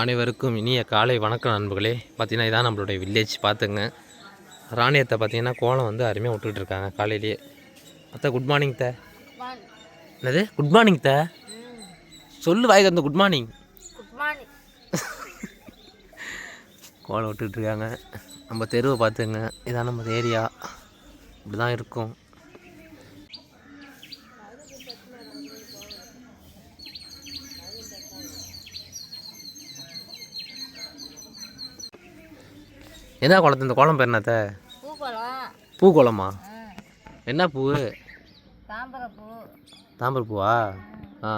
அனைவருக்கும் இனிய காலை வணக்கம் நண்பர்களே. பார்த்தீங்கன்னா இதான் நம்மளுடைய வில்லேஜ் பார்த்துங்க. ராணியத்தை பார்த்தீங்கன்னா கோலம் வந்து அருமையாக விட்டுட்டு இருக்காங்க காலையிலேயே. அத்தை குட் மார்னிங் த என்னது? குட் மார்னிங் த சொல்லு வாய் வந்து குட் மார்னிங் குட் மார்னிங் கோலம் விட்டுட்டு இருக்காங்க. நம்ம தெருவை பார்த்துங்க. இதான் நம்ம ஏரியா. இப்படி தான் இருக்கும். என்ன குளத்து? இந்த கோலம் பேர் என்னத்த? பூ கோலமா என்ன பூ? தாம்பரம் பூவா ஆ.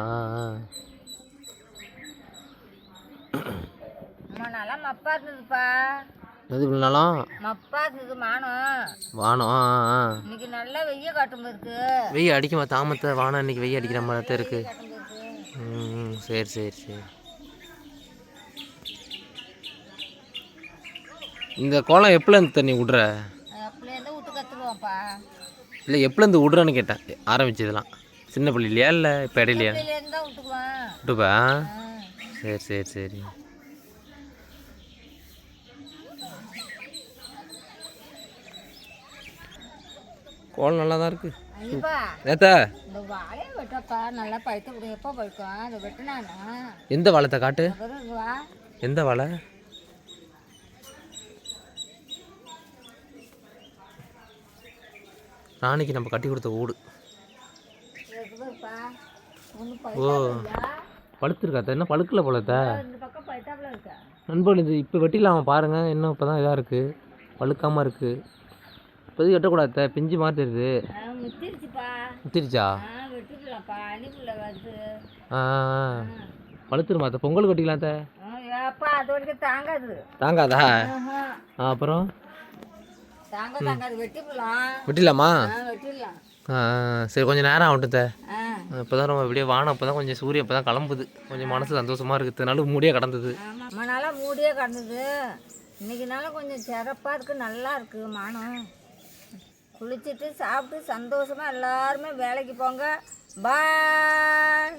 எது இவ்வளோனாலும் மப்பா இருந்தது மானம் வானம். ஆ இன்னைக்கு நல்லா வெய்ய காட்டும் இருக்கு வெய்ய அடிக்குமா? தாமத்தை வானம் இன்னைக்கு வெய்ய அடிக்கிற மாதிரி தான் இருக்கு. ம் சரி சரி சரி. இந்த கோலம் எப்போலேருந்து தண்ணி விட்ற? அப்படியே விட்டு கற்றுக்குவோம்ப்பா இல்லை எப்போலேருந்து விட்றேன்னு கேட்டேன். ஆரம்பிச்சதெல்லாம். சின்ன பிள்ளைலையா இல்லை இப்போ இடையிலையா? விட்டுப்பா. சரி சரி சரி. கோலம் நல்லா தான் இருக்கு ஏத்தா இந்த வாழையை வெட்டப்பா நல்லா பழுத்து விடும் எப்போ பழுக்கும்? அதை வெட்டினானா? எந்த வாழைத்தை காட்டு? எந்த வாழை? ராணிக்கு நம்ம கட்டி கொடுத்த ஒன்று ஓ. பழுத்துருக்காத்த என்ன பழுக்கல போலத்த நண்பன் இது இப்போ வெட்டிடலாமா பாருங்கள் இன்னும் இப்போ தான் இதாக இருக்குது பழுக்காமல் இருக்குது இப்போதைக்கு வெட்டக்கூடாத பிஞ்சு மாதிரி தெரியுது முத்திருச்சா? ஆ. பழுத்துருமா பொங்கல் வரைக்கும் தாங்காது. அப்புறம்? வெட்டிடலாமா. ஆ சரி கொஞ்சம் நேரம் ஆகட்டும் த. இப்போ தான் ரொம்ப இப்படியே வானம் இப்போ தான் கொஞ்சம் சூரியன் இப்போ தான் கிளம்புது. கொஞ்சம் மனசு சந்தோஷமாக இருக்குது. இதனால மூடியே கடந்தது. ரொம்ப நாளாக மூடியே கிடந்தது. இன்னைக்குனால கொஞ்சம் சிறப்பாக இருக்குது நல்லா இருக்குது மானம் குளிச்சுட்டு சாப்பிட்டு சந்தோஷமாக எல்லாருமே வேலைக்கு போங்க. பாய்.